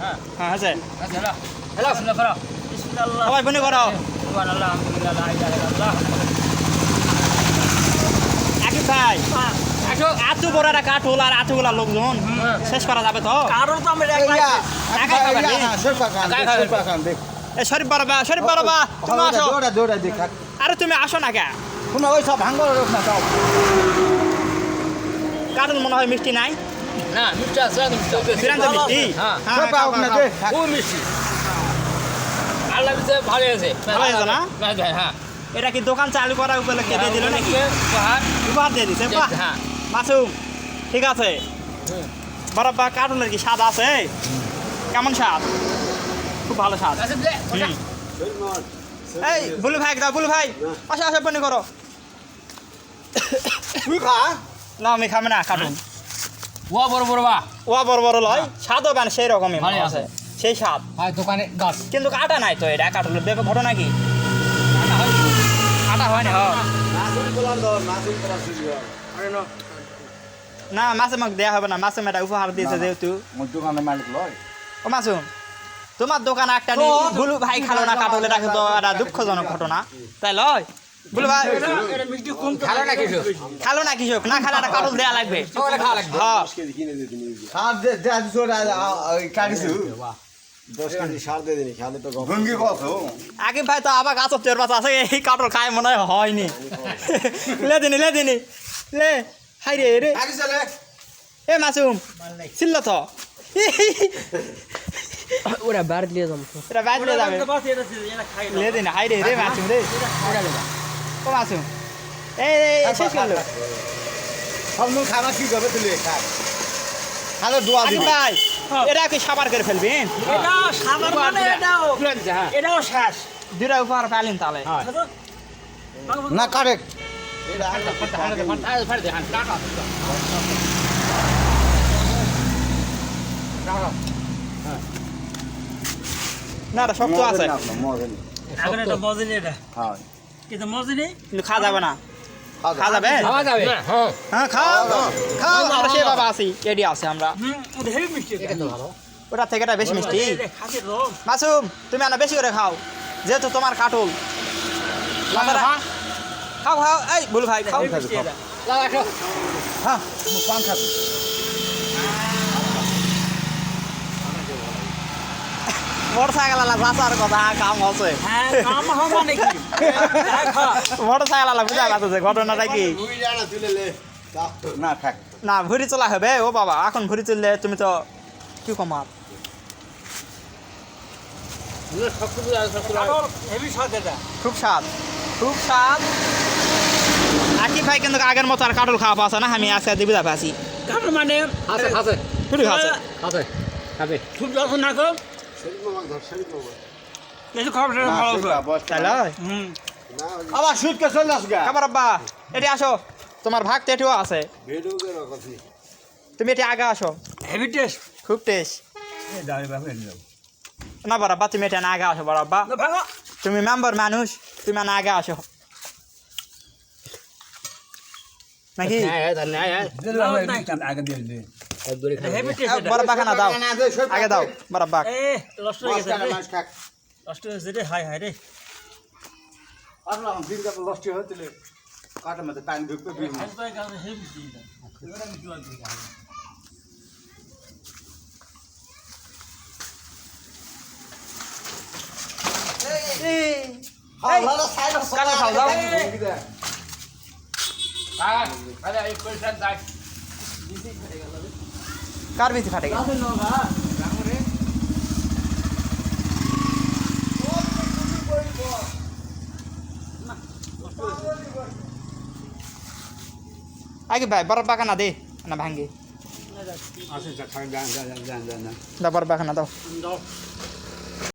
হ্যাঁ। হ্যাঁ আছে। আচ্ছা হ্যালো হ্যালো শুনে করো। বিসমিল্লাহ। সবাই বনি করো। সুবহানাল্লাহ আলহামদুলিল্লাহ লা ইলাহা ইল্লাল্লাহ আকিব ভাই আসো এত বড় একটা কাঠোল আর লোকজন। শেষ করা যাবে তো? কারণ তো আমরা। হ্যাঁ, শরীফা বারবা শরীফ বারবা তুমি আসো। দৌড়া, দৌড়া, দেখ, খাক। আরে তুমি আসো না কে? শোনো, ওই সব না, যাও। মনে হয় মিষ্টি নাই? না মিষ্টি আছে মিষ্টি হ্যাঁ। আল্লাহ ভালো আছে। ভালো না? হ্যাঁ। এটা কি দোকান চালু করার উপলক্ষে দিয়ে দিল নাকি? উপহার। দিয়ে দিছে হ্যাঁ। মাসুম ঠিক আছে। বরাব্বা কার্টুনের কি স্বাদ আছে? কেমন স্বাদ? খুব ভালো স্বাদ। আচ্ছা এই বুলু ভাই দাও বুলু ভাই। আসো আসো বনি করো। না আমি খাবে না কার্টুন ও বড় বড় বা। ও বড় বড় লয়। স্বাদও মানে সেই রকমই মনে আছে। সেই স্বাদ। দোকানে গাছ কিন্তু কাটা নাই তো এটা ব্যাপার ঘটনা কি কাটা হয়। না মাক দেওয়া হবে না। উপহার দিয়েছে। যেহেতু। মোর মালিক লয়। ও মাসুম তোমার দোকান একটা নেই বুলু ভাই খালো না কাটলে রাখে তো একটা দুঃখজনক ঘটনা। তাই লয়? বুলু ভাই ভালো না কিছু খালো না কৃষক না খালে একটা কাটল দেওয়া লাগবে। খাওয়া লাগবে। হ্যাঁ তোর? আগে ভাই তো আবার গাছ চোর বাচ্চা আছে এই কাটল খায় মনে হয় হয়নি। লে দিনি লে দিনি। লে হাই রে রে। এ মাসুম ছিল তো। ওরা বার দিয়ে যাম এটা বাইরে দিয়ে যাবে। লে দিনি হাই রে রে মাসুম রে। ও মাসুম এই শেষ করল সব নুন খাবার কি করবে তুই খা। খালে দোয়া দিবি। ভাই এটা কি সাবার করে ফেলবেন এটা সাবার মানে এটাও এটাও শেষ। দুটা উপহার পাইলেন তাহলে। না কারেক্ট। না এটা শক্ত আছে। এখন এটা মজুরি এটা। হ্যাঁ। কিন্তু মজুরি কিন্তু খাওয়া যাবে না। খাওয়া যাবে। খাওয়া যাবে? হ্যাঁ হ্যাঁ খাও। খাও। আমরা সে বাবা আছি রেডি আছে আমরা। হেভি মিষ্টি ভালো। ওটা থেকে এটা বেশি মিষ্টি। মাসুম তুমি আনা বেশি করে খাও। যেহেতু তোমার কাটল। খাও খাও। এই বলু ভাই খাও। হ্যাঁ। পান খাবি। মোটর সাইকেল আলা ভাষার কথা কাম আছে হ্যাঁ কাম সাইকেল আলা বুঝা গেছে ঘটনাটা কি? না থাক। না ভুড়ি চলা হবে ও বাবা এখন ভুড়ি চললে তুমি তো কি কমার খুব স্বাদ খুব স্বাদ। আকিব ভাই কিন্তু আগের মতো আর কাটল খাওয়া পাচ্ছে না আমি আজকে দিবি দা পাচ্ছি। কারণ মানে আছে আছে। আছে খাবে। খুব যত্ন না আবার সুটকে চলে আস গা আব্বা এটি আসো। তোমার ভাগ তেটিও আছে। তুমি এটি আগে আসো। হেভি টেস্ট খুব টেস্ট না বরাব্বা তুমি এটা না আগে আসো বরাব্বা তুমি মেম্বার মানুষ তুমি না আগে আসো। নাকি? এটা বরাব্বা খানা দাও আগে দাও। বরাব্বা এ নষ্ট হয়ে গেছে। নষ্ট হয়েছে রে হাই হাই রে লস্টি হয়েছিল। কাটার মধ্যে পানি ঢুকবে। কার বেশি ফাটে আগে ভাই বরাব্বা না দে। না ভাঙ্গে। দা বরাব্বা খানা দাও। দাও।